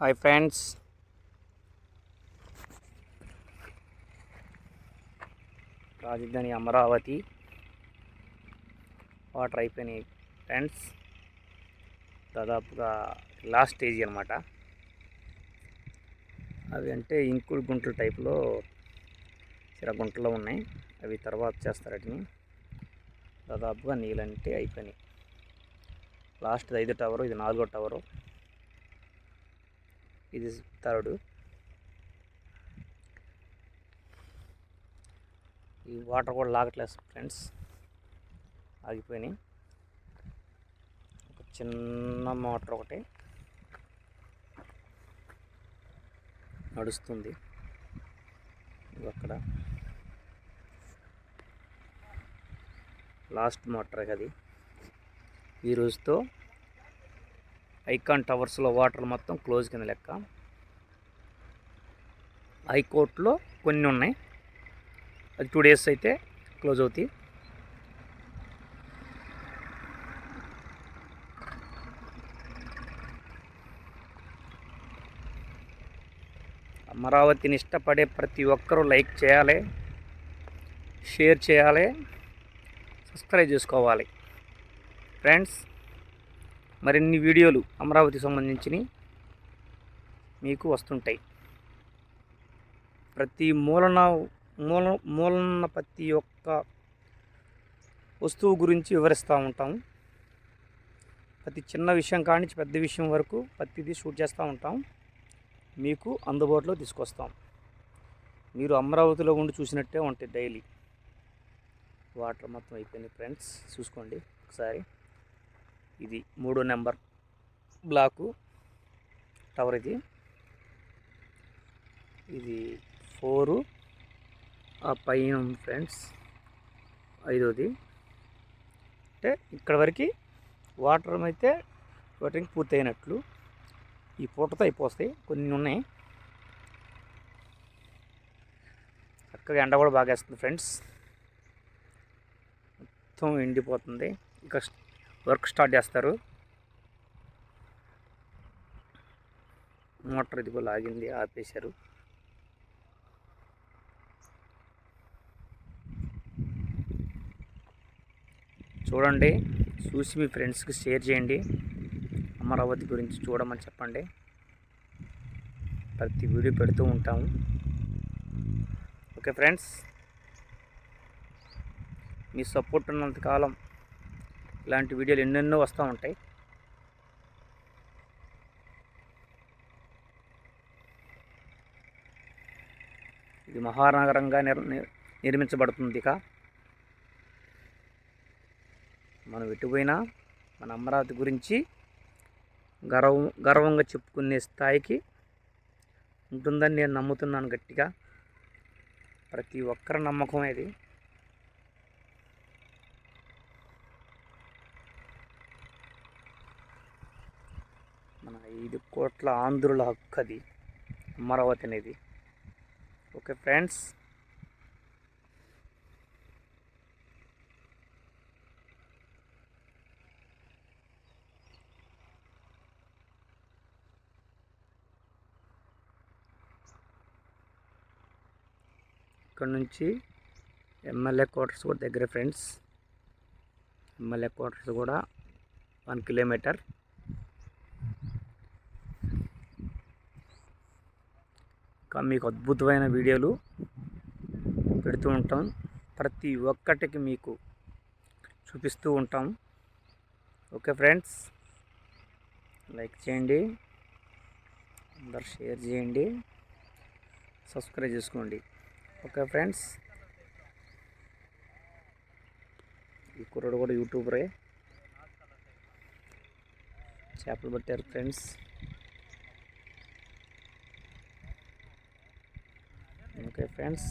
Hi friends రాజధాని Amaravati water అయిపోయినాయి friends దాదాపుగా లాస్ట్ స్టేజ్ అనమాట అవి అంటే ఇంకుడు గుంటల టైప్లో చిర గుంటలో ఉన్నాయి. అవి తర్వాత చేస్తారు వాటిని. దాదాపుగా నీళ్ళంటే అయిపోయినాయి లాస్ట్ ఐదు టవరు ఇది నాలుగో టవరు ఇది థర్డ్ ఈ వాటర్ కూడా లాగట్లేదు ఫ్రెండ్స్. ఆగిపోయినాయి. ఒక చిన్న మోటార్ ఒకటి నడుస్తుంది. అక్కడ. లాస్ట్ మోటార్ అది. ఈ రోజుతో ఐకాన్ టవర్స్లో వాటర్ మొత్తం క్లోజ్ కింద లెక్క. హైకోర్టులో కొన్ని ఉన్నాయి. అది టూ డేస్ అయితే క్లోజ్ అవుతాయి. అమరావతిని ఇష్టపడే ప్రతి ఒక్కరూ లైక్ చేయాలి షేర్ చేయాలి సబ్స్క్రైబ్ చేసుకోవాలి. ఫ్రెండ్స్ మరిన్ని వీడియోలు అమరావతి సంబంధించినవి మీకు వస్తుంటాయి. ప్రతి మూలన మూల మూలన ప్రతి ఒక్క వస్తువు గురించి వివరిస్తూ ఉంటాం. ప్రతి చిన్న విషయం కానించి పెద్ద విషయం వరకు ప్రతిదీ షూట్ చేస్తూ ఉంటాం. మీకు అందుబాటులో తీసుకొస్తాం. మీరు అమరావతిలో ఉండి చూసినట్టే ఉంటాయి డైలీ. వాటర్ మొత్తం అయిపోయింది ఫ్రెండ్స్. చూసుకోండి ఒకసారి. ఇది మూడో నెంబర్ బ్లాకు. టవర్ ఇది. ఇది ఫోరు. ఆ పైన ఫ్రెండ్స్. ఐదోది. అంటే ఇక్కడ వరకు వాటర్ అయితే వాటరింగ్ పూర్తయినట్లు. ఈ పూటతో అయిపోతాయి కొన్ని ఉన్నాయి. చక్కగా ఎండ కూడా బాగా వేస్తుంది ఫ్రెండ్స్. మొత్తం ఎండిపోతుంది. ఇక వర్క్ స్టార్ట్ చేస్తారు. మోటార్ ఇదిగో లాగింది ఆపేశారు. చూడండి చూసి మీ ఫ్రెండ్స్కి షేర్ చేయండి. అమరావతి గురించి చూడమని చెప్పండి. ప్రతి వీడియో పెడుతూ ఉంటాము. ఓకే ఫ్రెండ్స్ మీ సపోర్ట్ ఉన్నంతకాలం ఇలాంటి వీడియోలు ఎన్నెన్నో వస్తూ ఉంటాయి. ఇది మహానగరంగా నిర్ నిర్మించబడుతుంది ఇక. మనం ఎటుపోయినా మన అమరావతి గురించి గర్వం గర్వంగా చెప్పుకునే స్థాయికి ఉంటుందని నేను నమ్ముతున్నాను గట్టిగా. ప్రతి ఒక్కరి నమ్మకం ఇది. మన ఐదు కోట్ల ఆంధ్రుల హక్కు అది అమరావతి అనేది. Okay friends. ఇక్కడ నుంచి ఎమ్మెల్యే క్వార్టర్స్ కూడా దగ్గర ఫ్రెండ్స్. ఎమ్మెల్యే క్వార్టర్స్ కూడా వన్ కిలోమీటర్. మీకు అద్భుతమైన వీడియోలు పెడుతూ ఉంటాం. ప్రతి ఒక్కటికి మీకు చూపిస్తూ ఉంటాం. ఓకే ఫ్రెండ్స్ లైక్ చేయండి అందరు షేర్ చేయండి సబ్స్క్రైబ్ చేసుకోండి. ఓకే ఫ్రెండ్స్ ఈ కుర్రాడు కూడా యూట్యూబరే. చేపలు పట్టారు ఫ్రెండ్స్. Okay friends